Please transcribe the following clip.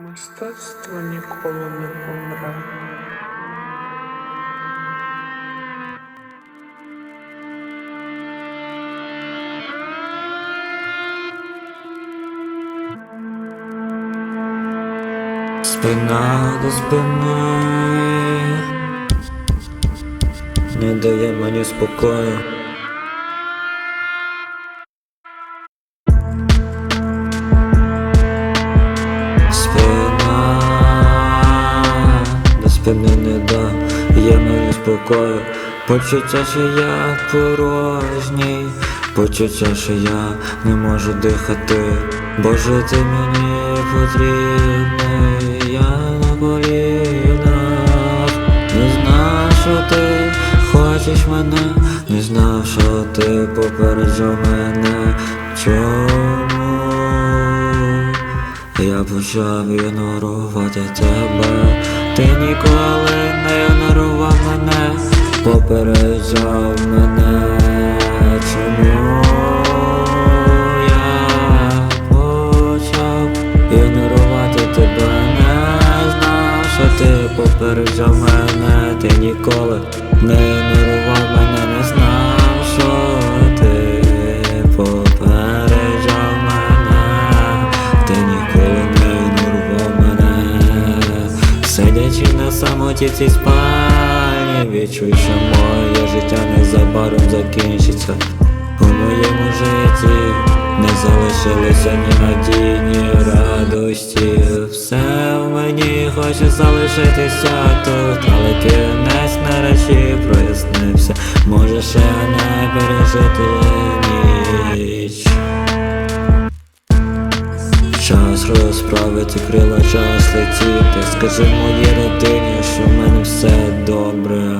Мистецтво ніколи не помре. Спина до спини не дає мені спокою. Спини не дає мені спокою. Почуття, що я порожній, почуття, що я не можу дихати. Боже, ти мені потрібний, я на колінах Не знав, що ти хочеш мене, не знав, що ти попереджав мене. Чому я почав ігнорувати тебе? Ти ніколи не ігнорував мене, попереджав мене. Чому я почав ігнорувати тебе? Не знав, що ти попереджав мене, ти ніколи не ігнорував мене, самоті в цій спальні, відчуй, що моє життя незабаром закінчиться. У моєму житті не залишилося ні надії, ні радості. Все в мені хоче залишитися тут, але кінець нарешті прояснився. Може ще не пережити розправити крила, час летіти. Скажи моїй родині, що в мене все добре.